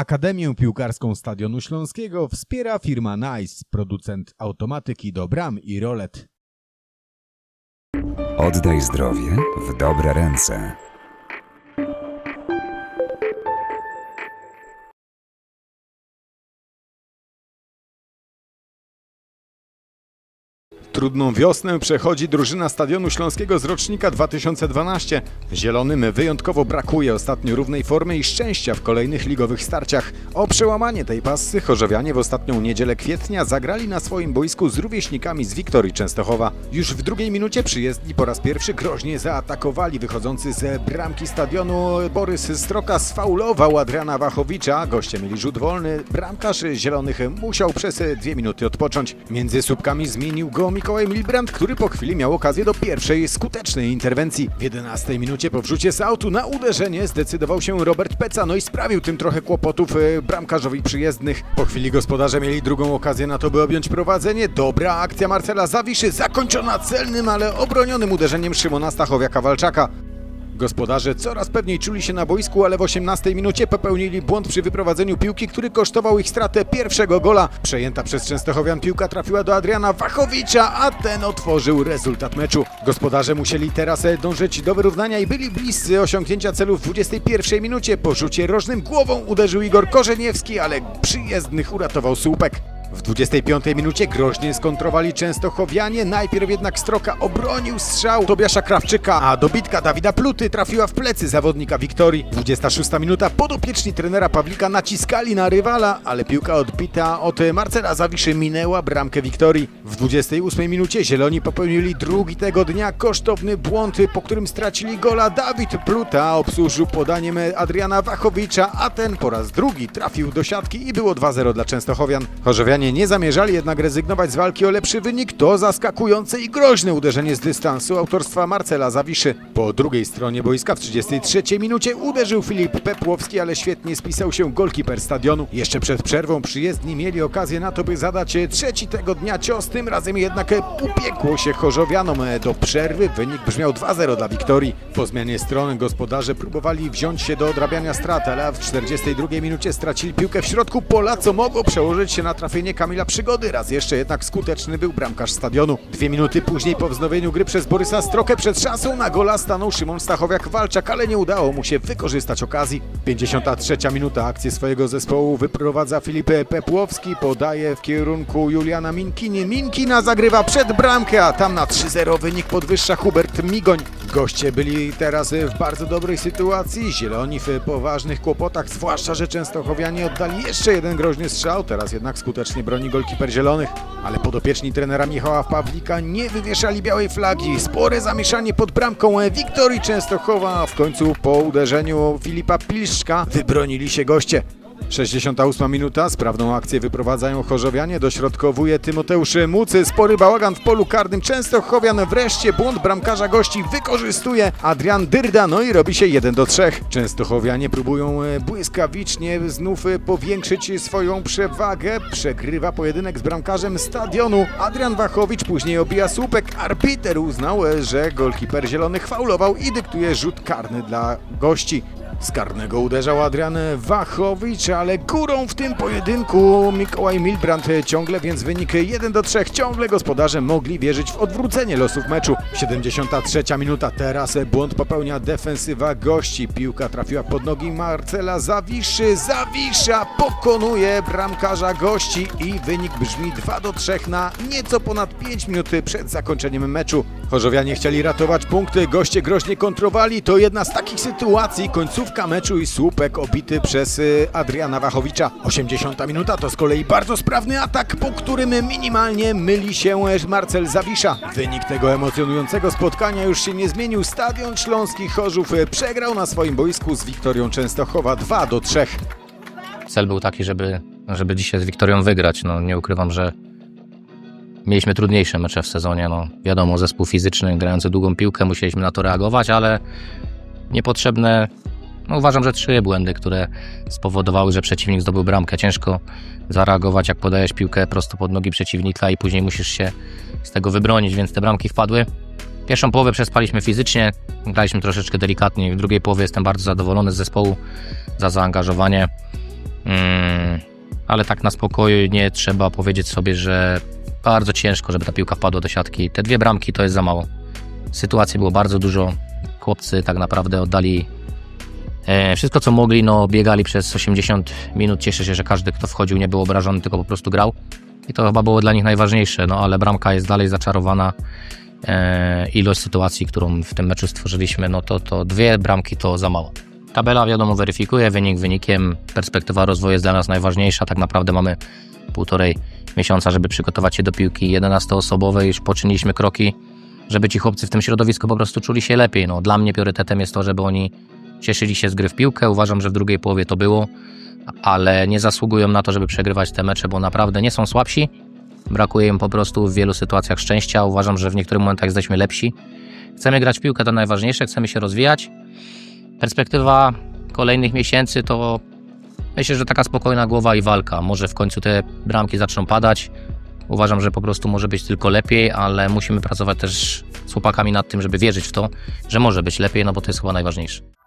Akademię Piłkarską Stadionu Śląskiego wspiera firma Nice, producent automatyki do bram i rolet. Oddaj zdrowie w dobre ręce. Trudną wiosnę przechodzi drużyna Stadionu Śląskiego z rocznika 2012. Zielonym wyjątkowo brakuje ostatnio równej formy i szczęścia w kolejnych ligowych starciach. O przełamanie tej pasy chorzowianie w ostatnią niedzielę kwietnia zagrali na swoim boisku z rówieśnikami z Wiktorii Częstochowa. Już w drugiej minucie przyjezdni po raz pierwszy groźnie zaatakowali wychodzący z bramki stadionu Borys Stroka sfaulował Adriana Wachowicza. Goście mieli rzut wolny. Bramkarz zielonych musiał przez dwie minuty odpocząć. Między słupkami zmienił go Mikołaj Milbrand, który po chwili miał okazję do pierwszej skutecznej interwencji. W 11 minucie po wrzucie z autu na uderzenie zdecydował się Robert Peca, no i sprawił tym trochę kłopotów e, bramkarzowi przyjezdnych. Po chwili gospodarze mieli drugą okazję na to, by objąć prowadzenie. Dobra akcja Marcela Zawiszy, zakończona celnym, ale obronionym uderzeniem Szymona Stachowiaka-Walczaka. Gospodarze coraz pewniej czuli się na boisku, ale w 18 minucie popełnili błąd przy wyprowadzeniu piłki, który kosztował ich stratę pierwszego gola. Przejęta przez Częstochowian piłka trafiła do Adriana Wachowicza, a ten otworzył rezultat meczu. Gospodarze musieli teraz e, dążyć do wyrównania i byli bliscy osiągnięcia celu w 21 minucie. Po rzucie rożnym głową uderzył Igor Korzeniewski, ale przyjezdnych uratował słupek. W 25 minucie groźnie skontrowali Częstochowianie, najpierw jednak Stroka obronił strzał Tobiasza Krawczyka, a dobitka Dawida Pluty trafiła w plecy zawodnika Wiktorii. 26 minuta podopieczni trenera Pawlika naciskali na rywala, ale piłka odbita od Marcela Zawiszy minęła bramkę Wiktorii. W 28 minucie Zieloni popełnili drugi tego dnia kosztowny błąd, po którym stracili gola Dawid Pluta, obsłużył podaniem Adriana Wachowicza, a ten po raz drugi trafił do siatki i było 2-0 dla Częstochowian. Nie zamierzali jednak rezygnować z walki o lepszy wynik. To zaskakujące i groźne uderzenie z dystansu autorstwa Marcela Zawiszy. Po drugiej stronie boiska w 33 minucie uderzył Filip Pepłowski, ale świetnie spisał się golkiper stadionu. Jeszcze przed przerwą przyjezdni mieli okazję na to, by zadać trzeci tego dnia cios. Tym razem jednak upiekło się Chorzowianom do przerwy. Wynik brzmiał 2-0 dla Wiktorii. Po zmianie strony gospodarze próbowali wziąć się do odrabiania strat, ale w 42 minucie stracili piłkę w środku pola, co mogło przełożyć się na trafienie Kamila Przygody. Raz jeszcze jednak skuteczny był bramkarz stadionu. Dwie minuty później po wznowieniu gry przez Borysa Strokę przed szansą na gola stanął Szymon Stachowiak-Walczak, ale nie udało mu się wykorzystać okazji. 53 minuta akcję swojego zespołu wyprowadza Filip Pepłowski, podaje w kierunku Juliana Minkini. Minkina zagrywa przed bramkę, a tam na 3-0 wynik podwyższa Hubert Migoń. Goście byli teraz w bardzo dobrej sytuacji, zieloni w poważnych kłopotach, zwłaszcza, że Częstochowianie oddali jeszcze jeden groźny strzał, teraz jednak skutecznie broni golkiper zielonych, ale podopieczni trenera Michała Pawlika nie wywieszali białej flagi. Spore zamieszanie pod bramką Wiktorii Częstochowa, a w końcu po uderzeniu Filipa Pilszka wybronili się goście. 68 minuta, sprawną akcję wyprowadzają Chorzowianie, dośrodkowuje Tymoteusz Mucy, spory bałagan w polu karnym. Częstochowian, wreszcie błąd bramkarza gości wykorzystuje Adrian Dyrda, no i robi się 1 do 3. Częstochowianie próbują e, błyskawicznie znów e, powiększyć swoją przewagę, przegrywa pojedynek z bramkarzem stadionu, Adrian Wachowicz później obija słupek, arbiter uznał, e, że golkiper zielonych faulował i dyktuje rzut karny dla gości. Z karnego uderzał Adrian Wachowicz, ale górą w tym pojedynku Mikołaj Milbrand ciągle, więc wynik 1 do 3. Ciągle gospodarze mogli wierzyć w odwrócenie losów meczu. 73 minuta, teraz błąd popełnia defensywa gości. Piłka trafiła pod nogi Marcela Zawiszy. Zawisza pokonuje bramkarza gości i wynik brzmi 2 do 3 na nieco ponad 5 minut przed zakończeniem meczu. Chorzowianie chcieli ratować punkty, goście groźnie kontrowali. To jedna z takich sytuacji, końcówka meczu i słupek obity przez y, Adriana Wachowicza. 80 minuta to z kolei bardzo sprawny atak, po którym minimalnie myli się Marcel Zawisza. Wynik tego emocjonującego spotkania już się nie zmienił. Stadion Śląski Chorzów y, przegrał na swoim boisku z Wiktorią Częstochowa 2 do 3. Cel był taki, żeby, żeby dzisiaj z Wiktorią wygrać. No, nie ukrywam, że mieliśmy trudniejsze mecze w sezonie. No, wiadomo, zespół fizyczny, grający długą piłkę, musieliśmy na to reagować, ale niepotrzebne. No, uważam, że trzy błędy, które spowodowały, że przeciwnik zdobył bramkę. Ciężko zareagować, jak podajesz piłkę prosto pod nogi przeciwnika i później musisz się z tego wybronić, więc te bramki wpadły. Pierwszą połowę przespaliśmy fizycznie, graliśmy troszeczkę delikatniej. W drugiej połowie jestem bardzo zadowolony z zespołu za zaangażowanie. Mm, ale tak na spokoju nie trzeba powiedzieć sobie, że bardzo ciężko, żeby ta piłka wpadła do siatki. Te dwie bramki to jest za mało. Sytuacji było bardzo dużo. Chłopcy tak naprawdę oddali wszystko, co mogli. No, biegali przez 80 minut. Cieszę się, że każdy, kto wchodził, nie był obrażony, tylko po prostu grał. I to chyba było dla nich najważniejsze. No, ale bramka jest dalej zaczarowana. E, ilość sytuacji, którą w tym meczu stworzyliśmy, no to, to dwie bramki to za mało. Tabela wiadomo weryfikuje, wynik wynikiem, perspektywa rozwoju jest dla nas najważniejsza. Tak naprawdę mamy półtorej miesiąca, żeby przygotować się do piłki 11-osobowej. Już poczyniliśmy kroki, żeby ci chłopcy w tym środowisku po prostu czuli się lepiej. No, dla mnie priorytetem jest to, żeby oni cieszyli się z gry w piłkę. Uważam, że w drugiej połowie to było, ale nie zasługują na to, żeby przegrywać te mecze, bo naprawdę nie są słabsi. Brakuje im po prostu w wielu sytuacjach szczęścia. Uważam, że w niektórych momentach jesteśmy lepsi. Chcemy grać w piłkę, to najważniejsze, chcemy się rozwijać. Perspektywa kolejnych miesięcy to myślę, że taka spokojna głowa i walka. Może w końcu te bramki zaczną padać. Uważam, że po prostu może być tylko lepiej, ale musimy pracować też z chłopakami nad tym, żeby wierzyć w to, że może być lepiej, no bo to jest chyba najważniejsze.